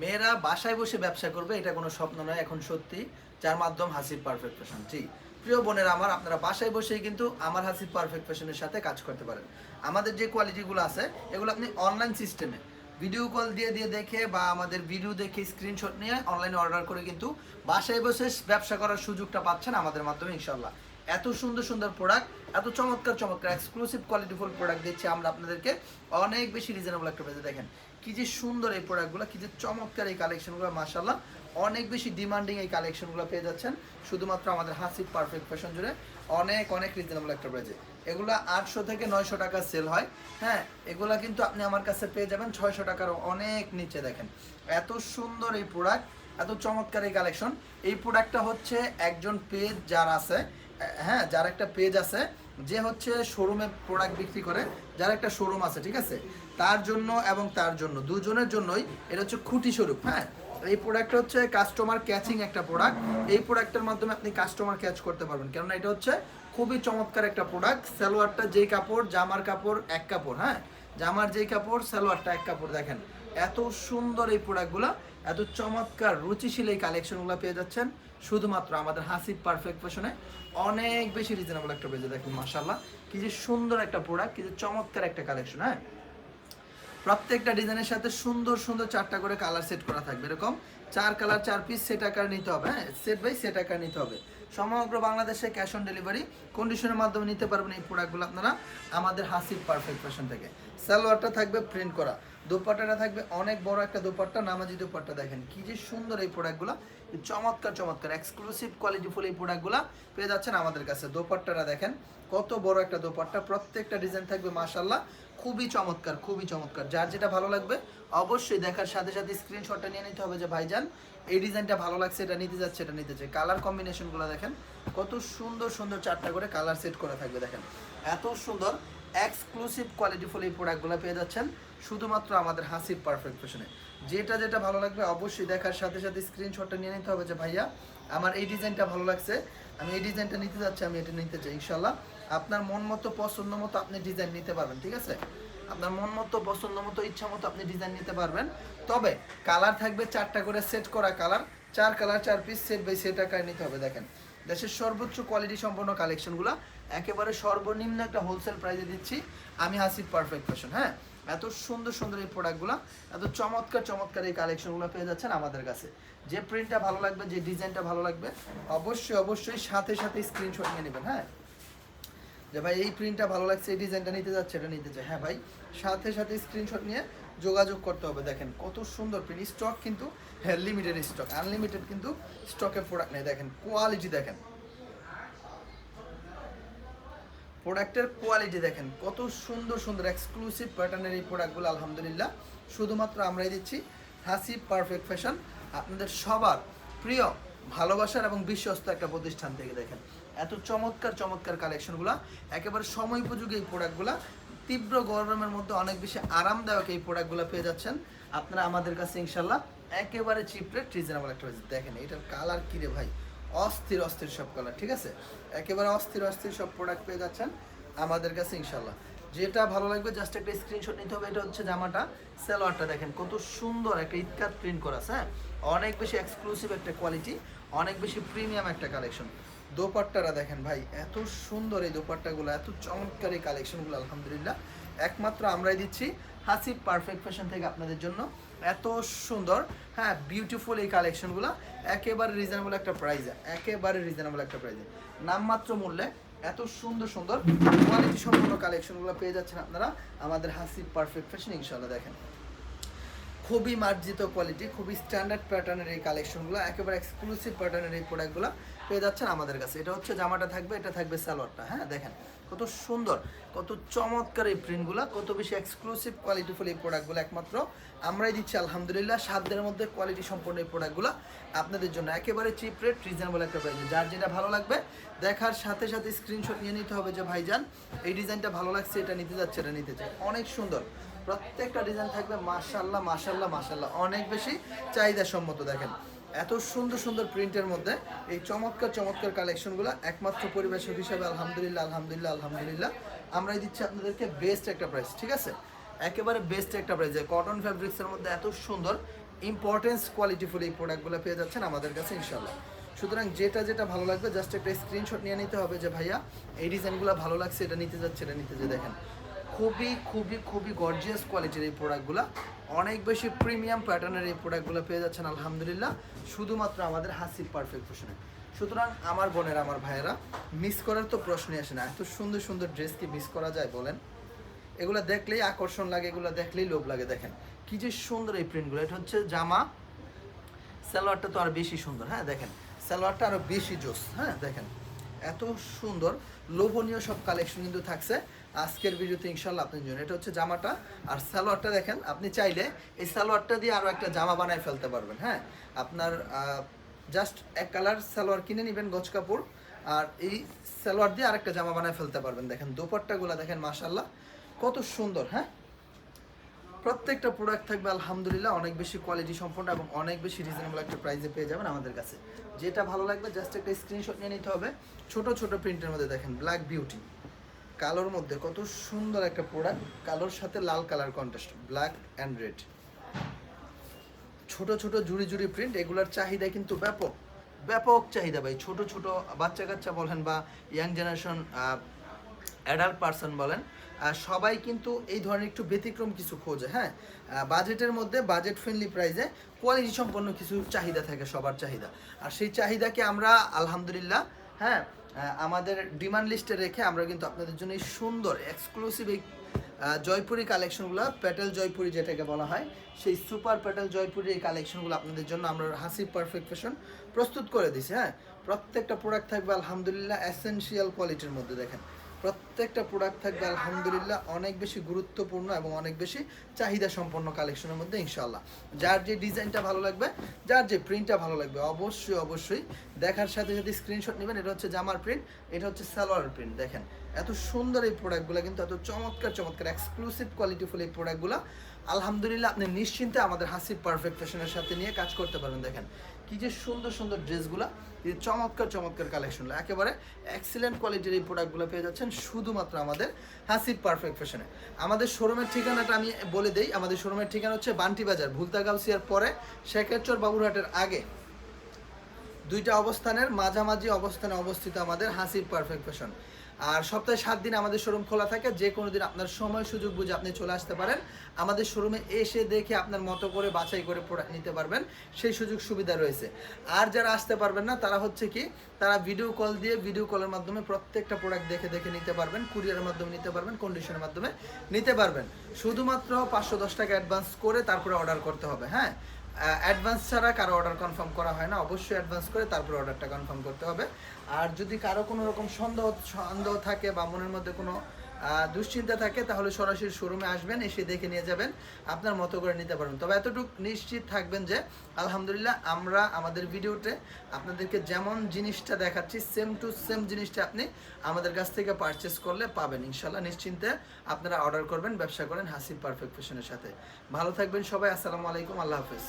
মেয়েরা বাসায় বসে ব্যবসা করবে, এটা কোনো স্বপ্ন নয়, এখন সত্যি। যার মাধ্যম হাসিব পারফেক্ট ফ্যাশন জি। প্রিয় বোনেরা আমার, আপনারা বাসায় বসেই কিন্তু আমার হাসিব পারফেক্ট ফ্যাশনের সাথে কাজ করতে পারেন। আমাদের যে কোয়ালিটিগুলো আছে, এগুলো আপনি অনলাইন সিস্টেমে ভিডিও কল দিয়ে দিয়ে দেখে বা আমাদের ভিডিও দেখে স্ক্রিনশট নিয়ে অনলাইনে অর্ডার করে কিন্তু বাসায় বসে ব্যবসা করার সুযোগটা পাচ্ছেন আমাদের মাধ্যমে ইনশাল্লাহ এত সুন্দর সুন্দর প্রোডাক্ট এত চমৎকার চমৎকার এক্সক্লুসিভ কোয়ালিটিফুল প্রোডাক্ট দিচ্ছি আমরা আপনাদেরকে। অনেক বেশি রিজনেবল একটা প্রাইসে দেখেন। কি যে সুন্দর এই প্রোডাক্টগুলো কি যে চমৎকার এই কালেকশনগুলো মাশাল্লাহ অনেক বেশি ডিমান্ডিং এই কালেকশনগুলো পেয়ে যাচ্ছেন। শুধুমাত্র আমাদের হাসিব পারফেক্ট ফ্যাশন জুড়ে অনেক অনেক রিজনেবল একটা প্রাইসে এগুলো আটশো থেকে নয়শো টাকা সেল হয়। হ্যাঁ এগুলা কিন্তু আপনি আমার কাছে পেয়ে যাবেন ছয়শো টাকার অনেক নিচে, দেখেন। এত সুন্দর এই প্রোডাক্ট এত চমৎকার এই কালেকশন এই প্রোডাক্টটা হচ্ছে একজন পেজ যার আছে হ্যাঁ যার একটা পেজ আছে যে হচ্ছে শোরুমে প্রোডাক্ট বিক্রি করে, যার একটা শোরুম আছে, ঠিক আছে? তার জন্য এবং তার জন্য, দুজনের জন্যই এটা হচ্ছে খুঁটি স্বরূপ হ্যাঁ? এই প্রোডাক্টটা হচ্ছে কাস্টমার ক্যাচিং একটা প্রোডাক্ট এই প্রোডাক্টের মাধ্যমে আপনি কাস্টমার ক্যাচ করতে পারবেন। কেননা এটা হচ্ছে খুবই চমৎকার একটা প্রোডাক্ট সালোয়ারটা যেই কাপড়, জামার কাপড়, এক কাপড় হ্যাঁ? জামার যেই কাপড়, সালোয়ারটা এক কাপড়, দেখেন। এত সুন্দর এই প্রোডাক্টগুলো এত চমৎকার, রুচিশীল এই কালেকশনগুলো পেয়ে যাচ্ছেন। শুধুমাত্র আমাদের হাসিব পারফেক্ট ফ্যাশনে অনেক বেশি রিজনেবল একটা পেয়ে দেখুন মাসাল্লাহ কি যে সুন্দর একটা প্রোডাক্ট কি যে চমৎকার একটা কালেকশন হ্যাঁ? প্রত্যেকটা ডিজাইনের সাথে সুন্দর সুন্দর চারটা করে কালার সেট করা থাকবে, এরকম। চার কালার চার পিস সেট আকার নিতে হবে হ্যাঁ? সেট বাই সেট আকার নিতে হবে। সমগ্র বাংলাদেশে ক্যাশ অন ডেলিভারি কন্ডিশনের মাধ্যমে নিতে পারবেন এই প্রোডাক্টগুলো আপনারা আমাদের হাসিব পারফেক্ট ফ্যাশন থেকে। সালোয়ারটা থাকবে প্রিন্ট করা। দোপাট্টাটা থাকবে অনেক বড় একটা দোপাট্টা, নামাজি দোপাট্টা দেখেন, কি যে সুন্দর এই প্রোডাক্টগুলো চমৎকার চমৎকার এক্সক্লুসিভ কোয়ালিটি ফুল এই প্রোডাক্টগুলো পেয়ে যাচ্ছেন আমাদের কাছে। দোপাট্টাটা দেখেন, কত বড় একটা দোপাট্টা, প্রত্যেকটা ডিজাইন থাকবে মাশাল্লাহ খুবই চমৎকার খুবই চমৎকার। যার যেটা ভালো লাগবে, অবশ্যই দেখার সাথে সাথে স্ক্রিনশটটা নিয়ে নিতে হবে যে ভাইজান, এই ডিজাইনটা ভালো লাগছে, এটা নিতে যাচ্ছে, এটা নিতে চাই কালার কম্বিনেশনগুলো দেখেন, কত সুন্দর সুন্দর চারটা করে কালার সেট করা থাকবে, দেখেন। এত সুন্দর এক্সক্লুসিভ কোয়ালিটিফুল এই প্রোডাক্টগুলো পেয়ে যাচ্ছেন, শুধুমাত্র আমাদের হাসিব পারফেক্ট ফ্যাশনে যেটা যেটা ভালো লাগবে, অবশ্যই দেখার সাথে সাথে স্ক্রিনশটটা নিয়ে নিতে হবে যে ভাইয়া, আমার এই ডিজাইনটা ভালো লাগছে, আমি এই ডিজাইনটা নিতে যাচ্ছি, আমি এটা নিতে চাই ইনশাল্লাহ আপনার মন মতো, পছন্দ মতো আপনি ডিজাইন নিতে পারবেন, ঠিক আছে? আপনার মন মতো, পছন্দ মতো, ইচ্ছা মতো আপনি ডিজাইন নিতে পারবেন। তবে কালার থাকবে চারটা করে সেট করা কালার চার কালার চার পিস সেট বাই সেট আকারে নিতে হবে, দেখেন। দেশের সর্বোচ্চ কোয়ালিটি সম্পন্ন কালেকশনগুলো একেবারে সর্বনিম্ন একটা হোলসেল প্রাইসে দিচ্ছি। আমি হাসিব পারফেক্ট ফ্যাশন হ্যাঁ? এত সুন্দর সুন্দর এই প্রোডাক্টগুলো এত চমৎকার চমৎকার এই কালেকশনগুলো পেয়ে যাচ্ছেন আমাদের কাছে। যে প্রিন্টটা ভালো লাগবে, যে ডিজাইনটা ভালো লাগবে, অবশ্যই অবশ্যই সাথে সাথে স্ক্রিনশট নিয়ে নেবেন হ্যাঁ? যে ভাই, এই প্রিন্টটা ভালো লাগছে, এই ডিজাইনটা নিতে যাচ্ছে, এটা নিতে চাই। হ্যাঁ ভাই, সাথে সাথে স্ক্রিনশট নিয়ে যোগাযোগ করতে হবে। দেখেন কত সুন্দর প্রিন্ট স্টক কিন্তু হ্যাঁ লিমিটেড স্টক আনলিমিটেড কিন্তু স্টকের প্রোডাক্ট নেই। দেখেন কোয়ালিটি দেখেন। প্রোডাক্টের কোয়ালিটি দেখেন, কত সুন্দর সুন্দর এক্সক্লুসিভ প্যাটার্নের এই প্রোডাক্টগুলো আলহামদুলিল্লাহ। শুধুমাত্র আমরাই দিচ্ছি হাসি পারফেক্ট ফ্যাশন আপনাদের সবার প্রিয়, ভালোবাসার এবং বিশ্বস্ত একটা প্রতিষ্ঠান থেকে দেখেন। এত চমৎকার চমৎকার কালেকশনগুলো একেবারে সময় উপযোগী এই প্রোডাক্টগুলো তীব্র গরমের মধ্যে অনেক বেশি আরামদায়ক এই প্রোডাক্টগুলো পেয়ে যাচ্ছেন। আপনারা আমাদের কাছে ইনশাল্লাহ একেবারে চিপ রেট রিজনেবল একটা দেখেন এটার কালার কিরে ভাই? অস্থির অস্থির সব কালার ঠিক আছে? একেবারে অস্থির অস্থির সব প্রোডাক্ট পেয়ে যাচ্ছেন আমাদের কাছে ইনশাল্লাহ যেটা ভালো লাগবে জাস্ট একটা স্ক্রিনশট নিতে হবে এটা হচ্ছে জামাটা সেলোয়ারটা দেখেন কত সুন্দর একটা ইতকাত প্রিন্ট করা আছে, হ্যাঁ? অনেক বেশি এক্সক্লুসিভ একটা কোয়ালিটি অনেক বেশি প্রিমিয়াম একটা কালেকশন দোপাট্টারা দেখেন ভাই, এত সুন্দর এই দোপাট্টাগুলো, এত চমৎকার এই কালেকশনগুলো, আলহামদুলিল্লাহ। একমাত্র আমরাই দিচ্ছি হাসিব পারফেক্ট ফ্যাশন থেকে আপনাদের জন্য। এত সুন্দর হ্যাঁ বিউটিফুল এই কালেকশনগুলো, একেবারে রিজনেবল একটা প্রাইজে একেবারে রিজনেবল একটা প্রাইজে নামমাত্র মূল্যে, এত সুন্দর সুন্দর কোয়ালিটি সম্পন্ন কালেকশনগুলো পেয়ে যাচ্ছেন আপনারা। আমাদের হাসিব পারফেক্ট ফ্যাশন ইনশাল্লাহ দেখেন। খুবই মার্জিত কোয়ালিটি খুবই স্ট্যান্ডার্ড প্যাটার্নের এই কালেকশনগুলো একেবারে এক্সক্লুসিভ প্যাটার্নের এই প্রোডাক্টগুলো পেয়ে যাচ্ছেন আমাদের কাছে। এটা হচ্ছে জামাটা থাকবে, এটা থাকবে সালোয়ারটা হ্যাঁ দেখেন কত সুন্দর, কত চমৎকার এই প্রিন্টগুলো কত বেশি এক্সক্লুসিভ কোয়ালিটিফুল এই প্রোডাক্টগুলো একমাত্র আমরাই দিচ্ছি, আলহামদুলিল্লাহ, সাধ্যের মধ্যে কোয়ালিটি সম্পন্ন এই প্রোডাক্টগুলো আপনাদের জন্য একেবারে চিপ রেট রিজনেবল একটা প্রাইসে যার যেটা ভালো লাগবে, দেখার সাথে সাথে স্ক্রিনশট নিয়ে নিতে হবে যে ভাইজান, এই ডিজাইনটা ভালো লাগছে, এটা নিতে যাচ্ছে, এটা নিতে চাই অনেক সুন্দর। প্রত্যেকটা ডিজাইন থাকবে মাশাল্লাহ মাশাল্লাহ মাশাল্লাহ অনেক বেশি চাহিদা সম্মত দেখেন। এত সুন্দর সুন্দর প্রিন্টের মধ্যে এই চমৎকার চমৎকার কালেকশনগুলো একমাত্র পরিবেশক হিসাবে আলহামদুলিল্লাহ আলহামদুলিল্লাহ আলহামদুলিল্লাহ। আমরাই দিচ্ছি আপনাদেরকে বেস্ট একটা প্রাইস ঠিক আছে? একেবারে বেস্ট একটা প্রাইস কটন ফ্যাব্রিক্সের মধ্যে এত সুন্দর ইম্পর্টেন্স কোয়ালিটিফুল এই প্রোডাক্টগুলো পেয়ে যাচ্ছেন আমাদের কাছে ইনশাল্লাহ সুতরাং যেটা যেটা ভালো লাগবে জাস্ট একটা স্ক্রিনশট নিয়ে নিতে হবে যে, ভাইয়া, এই ডিজাইনগুলো ভালো লাগছে, এটা নিতে যাচ্ছে, এটা নিতে যে দেখেন খুবই খুবই খুবই গর্জিয়াস কোয়ালিটির এই প্রোডাক্টগুলো অনেক বেশি প্রিমিয়াম প্যাটার্নের এই প্রোডাক্টগুলো পেয়ে যাচ্ছেন, আলহামদুলিল্লাহ। শুধুমাত্র আমাদের হাসির পারফেক্ট ফ্যাশনে সুতরাং আমার বোনের, আমার ভাইয়েরা মিস করার তো প্রশ্নই আসে না। এত সুন্দর সুন্দর ড্রেস কি মিস করা যায় বলেন? এগুলো দেখলেই আকর্ষণ লাগে, এগুলো দেখলেই লোভ লাগে, দেখেন। কি যে সুন্দর এই প্রিন্টগুলো এটা হচ্ছে জামা। সালোয়ারটা তো আরও বেশি সুন্দর হ্যাঁ দেখেন। সালোয়ারটা আরও বেশি জোস হ্যাঁ দেখেন। এত সুন্দর, লোভনীয় সব কালেকশন কিন্তু থাকছে। আজকের ভিডিওতে ইনশাল্লাহ আপনার জন্য। এটা হচ্ছে জামাটা। আর সালোয়ারটা দেখেন, আপনি চাইলে এই সালোয়ারটা দিয়ে আরও একটা জামা বানায় ফেলতে পারবেন হ্যাঁ? আপনার জাস্ট এক কালার সালোয়ার কিনে নেবেন গজ কাপড়। আর এই সালোয়ার দিয়ে আরেকটা জামা বানায় ফেলতে পারবেন। দেখেন, দোপাট্টাগুলো দেখেন মাশাল্লাহ কত সুন্দর হ্যাঁ? প্রত্যেকটা প্রোডাক্ট থাকবে, আলহামদুলিল্লাহ, অনেক বেশি কোয়ালিটি সম্পন্ন এবং অনেক বেশি রিজনেবল একটা প্রাইসে পেয়ে যাবেন আমাদের কাছে। যেটা ভালো লাগবে জাস্ট একটা স্ক্রিনশট নিয়ে নিতে হবে। ছোট ছোট প্রিন্টের মধ্যে দেখেন ব্ল্যাক বিউটি কালোর মধ্যে কত সুন্দর একটা প্রোডাক্ট কালোর সাথে লাল colour contrast black and red ছোট ছোট জুড়ি জুড়ি প্রিন্ট এগুলার চাহিদা কিন্তু ব্যাপক। ব্যাপক চাহিদা ভাই, ছোট ছোট বাচ্চা কাচ্চা বলেন বা ইয়াং জেনারেশন অ্যাডাল্ট পার্সন বলেন সবাই কিন্তু এই ধরনের একটু ব্যতিক্রম কিছু খোঁজে হ্যাঁ? বাজেটের মধ্যে বাজেট ফ্রেন্ডলি প্রাইসে কোয়ালিটি সম্পন্ন কিছু চাহিদা থাকে, সবার চাহিদা। আর সেই চাহিদাকে আমরা, আলহামদুলিল্লাহ হ্যাঁ আমাদের ডিমান্ড লিস্টে রেখে আমরা কিন্তু আপনাদের জন্য এই সুন্দর এক্সক্লুসিভ এই জয়পুরি কালেকশনগুলো প্যাটেল জয়পুরি যেটাকে বলা হয়, সেই সুপার প্যাটেল জয়পুরি এই কালেকশনগুলো আপনাদের জন্য আমরা হাসি পারফেক্ট ফ্যাশন প্রস্তুত করে দিছি হ্যাঁ? প্রত্যেকটা প্রোডাক্ট থাকবে, আলহামদুলিল্লাহ এসেনশিয়াল কোয়ালিটির মধ্যে দেখেন। প্রত্যেকটা প্রোডাক্ট থাকবে, আলহামদুলিল্লাহ, অনেক বেশি গুরুত্বপূর্ণ এবং অনেক বেশি চাহিদা সম্পন্ন কালেকশনের মধ্যে ইনশাল্লাহ যার যে ডিজাইনটা ভালো লাগবে, যার যে প্রিন্টটা ভালো লাগবে, অবশ্যই অবশ্যই দেখার সাথে সাথে স্ক্রিনশট নেবেন। এটা হচ্ছে জামার প্রিন্ট এটা হচ্ছে সালোয়ার প্রিন্ট দেখেন। এত সুন্দর এই প্রোডাক্টগুলো কিন্তু, এত চমৎকার চমৎকার এক্সক্লুসিভ কোয়ালিটিফুল এই প্রোডাক্টগুলো আলহামদুলিল্লাহ, আপনি নিশ্চিন্তে আমাদের হাসির পারফেক্ট ফ্যাশনের সাথে নিয়ে কাজ করতে পারবেন, দেখেন। কি যে সুন্দর সুন্দর ড্রেসগুলো চমৎকার চমৎকার কালেকশনগুলো একেবারে এক্সিলেন্ট কোয়ালিটির এই প্রোডাক্টগুলো পেয়ে যাচ্ছেন শুধুমাত্র আমাদের হাসির পারফেক্ট ফ্যাশনে আমাদের শোরুমের ঠিকানাটা আমি বলে দেই, আমাদের শোরুমের ঠিকানা হচ্ছে বান্টি বাজার, ভুলতা গাউসিয়ার পরে শেখেরচর বাবুরহাটের আগে। দুইটা অবস্থানের, মাঝামাঝি অবস্থানে অবস্থিত আমাদের হাসির পারফেক্ট ফ্যাশন আর সপ্তাহে সাত দিন আমাদের শোরুম খোলা থাকে, যে কোনো দিন আপনার সময় সুযোগ বুঝে আপনি চলে আসতে পারেন। আমাদের শোরুমে এসে দেখে আপনার মতো করে বাছাই করে প্রোডাক্ট নিতে পারবেন, সেই সুযোগ সুবিধা রয়েছে। আর যারা আসতে পারবেন না, তারা হচ্ছে কি, তারা ভিডিও কল দিয়ে ভিডিও কলের মাধ্যমে প্রত্যেকটা প্রোডাক্ট দেখে দেখে নিতে পারবেন কুরিয়ারের মাধ্যমে নিতে পারবেন কন্ডিশনের মাধ্যমে নিতে পারবেন। শুধুমাত্র পাঁচশো দশ টাকা অ্যাডভান্স করে তারপরে অর্ডার করতে হবে হ্যাঁ? অ্যাডভান্স ছাড়া কারও অর্ডার কনফার্ম করা হয় না, অবশ্যই অ্যাডভান্স করে তারপর অর্ডারটা কনফার্ম করতে হবে। আর যদি কারও কোনো রকম সন্দেহ সন্দেহ থাকে বা মনের মধ্যে কোনো দুশ্চিন্তা থাকে, তাহলে সরাসরি শোরুমে আসবেন, এসে দেখে নিয়ে যাবেন, আপনার মতো করে নিতে পারবেন। তবে এতটুকু নিশ্চিত থাকবেন যে, আলহামদুলিল্লাহ আমরা আমাদের ভিডিওতে আপনাদেরকে যেমন জিনিসটা দেখাচ্ছি সেম টু সেম জিনিসটা আপনি আমাদের কাছ থেকে পারচেস করলে পাবেন। ইনশাল্লাহ নিশ্চিন্তে আপনারা অর্ডার করবেন, ব্যবসা করেন হাসি পারফেক্ট ফ্যাশনের সাথে। ভালো থাকবেন সবাই, আসসালামু আলাইকুম, আল্লাহ হাফেজ।